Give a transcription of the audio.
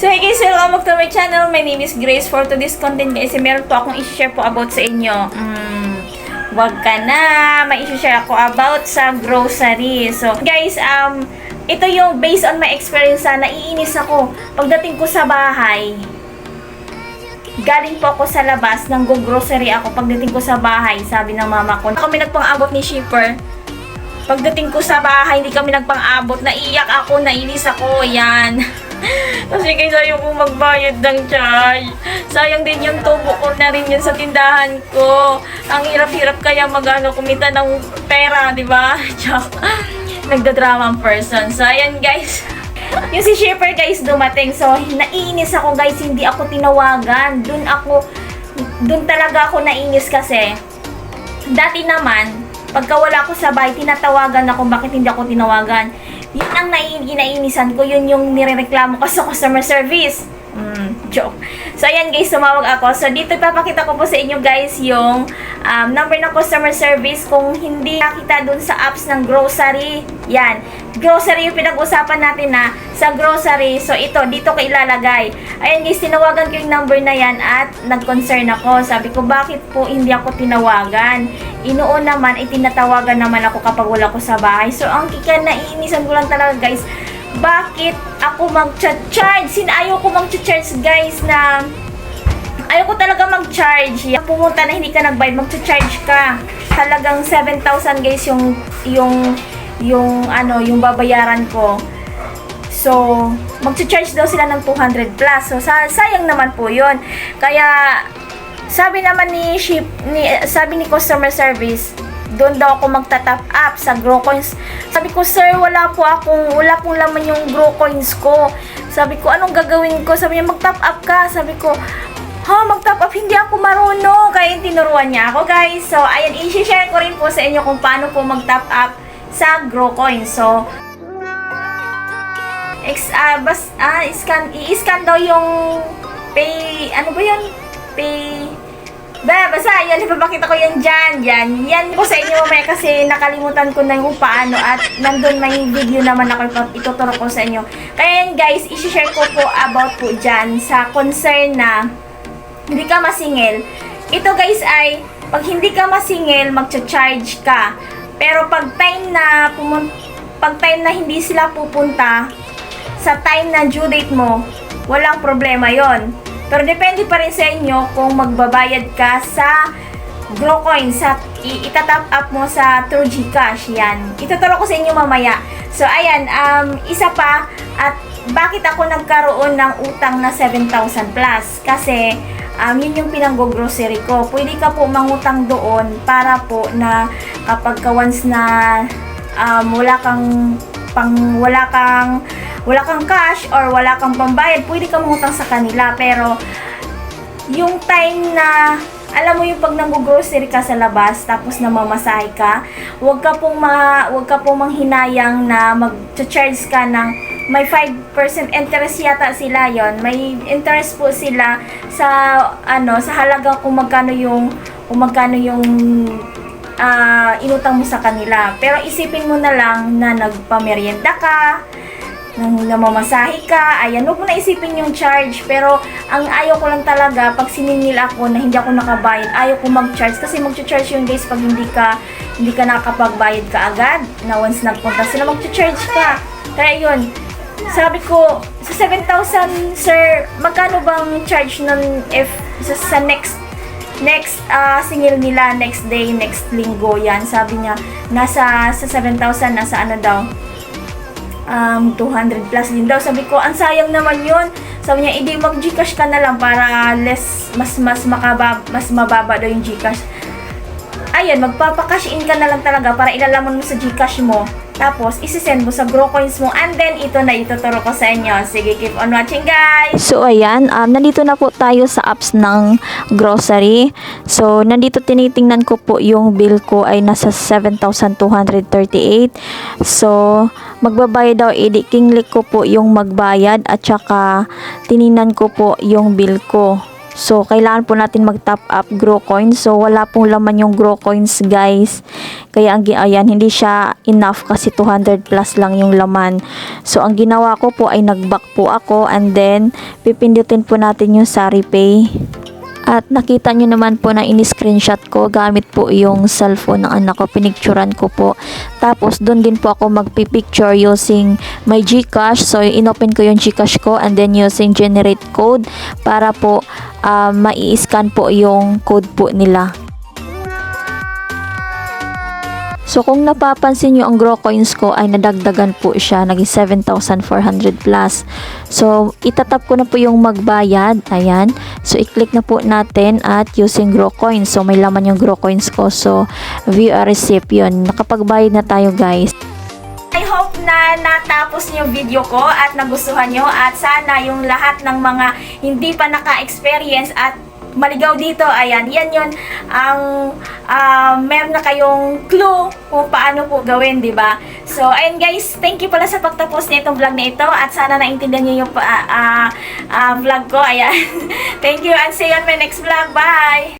So hey guys, welcome back to my channel. My name is Grace. For today's content guys, eh, meron po akong i-share po about sa inyo. Mm, wag ka na. May i-share ako about sa grocery. So guys, um, ito yung based on my experience na naiinis ako. Pagdating ko sa bahay, galing po ako sa labas, nang grocery ako. Pagdating ko sa bahay, sabi ng mama ko, kami nagpang-abot ni shipper. Pagdating ko sa bahay, hindi kami nagpang-abot. Naiyak ako, nainis ako. Yan. Kasi guys, ayaw kong magbayad ng charge. Sayang din yung tubo ko na rin yun sa tindahan ko. Ang hirap-hirap kaya magano kumita ng pera, di ba? Nagdadrama ang person. So, ayan guys. Yung si shipper guys dumating. So, naiinis ako guys. Hindi ako tinawagan. Dun ako, dun talaga ako nainis kasi dati naman, pagka wala ako sa bahay, tinatawagan ako bakit hindi ako tinawagan. Yun ang nai- inainisan ko, yun yung nirereklamo ko sa customer service. Mm, joke. So, ayan guys, tumawag ako. So, dito papakita ko po sa inyo guys yung um, number ng customer service kung hindi nakita dun sa apps ng grocery. Yan. Grocery yung pinag-usapan natin na sa grocery. So, ito, dito ko ilalagay. Ayan guys, tinawagan ko yung number na yan at nag-concern ako. Sabi ko, bakit po hindi ako tinawagan? Inoon naman, ay tinatawagan naman ako kapag wala ko sa bahay. So, ang kika naiinisan ko lang talaga guys, bakit ako mag-charge? Sin ayaw ko mag-charge guys na ayaw ko talaga mag-charge. Pumunta na hindi ka nagbayad, mag-charge ka. Halagang 7,000 guys yung yung yung ano, yung babayaran ko. So, mag-charge daw sila ng 200 plus. So, sa sayang naman po 'yon. Kaya sabi naman ni ship ni sabi ni customer service, doon daw ako magta-top up sa Grow Coins. Sabi ko, sir, wala po akong, wala pong laman yung Grow Coins ko. Sabi ko, anong gagawin ko? Sabi niya, mag-top up ka. Sabi ko, ha, mag-top up? Hindi ako marunong. Kaya tinuruan niya ako, guys. So, ayan, i-share ko rin po sa inyo kung paano po mag-top up sa Grow Coins. So, ex, ah, bas, ah, scan, i-scan daw yung pay, ano ba yun? Pay, ba, basta, yan, ipapakita ko yan dyan, yan, yan po sa inyo mamaya kasi nakalimutan ko na yung paano at nandun may video naman ako ituturo ko sa inyo. Kaya yan guys, isi-share ko po about po dyan sa concern na hindi ka masingil. Ito guys ay, pag hindi ka masingil, magcha-charge ka. Pero pag time na pumun pag time na hindi sila pupunta sa time na due date mo, walang problema yon. Pero depende pa rin sa inyo kung magbabayad ka sa GrowCoin, sa itatap up mo sa True Gcash, yan. Ituturo ko sa inyo mamaya. So, ayan, um, isa pa, at bakit ako nagkaroon ng utang na 7,000 plus? Kasi, um, yun yung pinanggo-grocery ko. Pwede ka po mangutang doon para po na kapag ka once na um, wala kang pang wala kang wala kang cash or wala kang pambayad, pwede ka mangutang sa kanila. Pero yung time na alam mo yung pag nang-grocery ka sa labas tapos namamasahe ka, wag ka pong ma, wag ka pong manghinayang na mag-charge ka ng may 5% interest yata sila yon may interest po sila sa ano sa halaga kung magkano yung kung magkano yung ah, inutang mo sa kanila pero isipin mo na lang na nagpamerienda ka nang namamasahe ka, ayan, huwag mo na isipin yung charge. Pero, ang ayaw ko lang talaga, pag siningil ako na hindi ako nakabayad, ayaw ko mag-charge. Kasi mag-charge yun guys pag hindi ka, hindi ka nakakapagbayad ka agad. Na once nagpunta sila, mag-charge ka. Kaya yun, sabi ko, sa 7,000, sir, magkano bang charge nun if sa, sa next next ah, singil nila next day, next linggo yan. Sabi niya, nasa sa 7,000, nasa ano daw, um, 200 plus din daw. Sabi ko, ang sayang naman yun. Sabi niya, hindi mag Gcash ka na lang para less, mas, mas, makaba, mas mababa daw yung Gcash. Ayan, magpapakash in ka na lang talaga para ilalaman mo sa Gcash mo. Tapos, isisend mo sa GrowCoins mo. And then, ito na ituturo ko sa inyo. Sige, keep on watching, guys! So ayan, um, nandito na po tayo sa apps ng grocery. So nandito tinitingnan ko po yung bill ko ay nasa 7,238. So magbabayad daw, i-click ko po yung magbayad at saka tiningnan ko po yung bill ko. So, kailangan po natin mag-top up grow coins. So, wala pong laman yung grow coins, guys. Kaya, ang, ayan, hindi siya enough kasi 200 plus lang yung laman. So, ang ginawa ko po ay nag-back po ako and then, pipindutin po natin yung Sari Pay. At nakita nyo naman po na in-screenshot ko gamit po yung cellphone ng anak ko. Pinicturan ko po. Tapos doon din po ako magpipicture using my Gcash. So inopen ko yung Gcash ko and then using generate code para po ah, mai-scan po yung code po nila. So kung napapansin nyo ang grow coins ko ay nadagdagan po siya, naging 7,400 plus. So itatap ko na po yung magbayad, ayan. So i-click na po natin at using grow coins. So may laman yung grow coins ko. So view a receipt yun. Nakapagbayad na tayo guys. I hope na natapos niyo video ko at nagustuhan nyo at sana yung lahat ng mga hindi pa naka-experience at maligaw dito, ayan, yan yun ang ah, meron na kayong clue kung paano po gawin, di ba? So, ayun guys, thank you pala sa pagtapos nitong vlog na ito at sana naintindihan niyo yung pa- ah, ah, vlog ko, ayan. thank you and see you on my next vlog. Bye!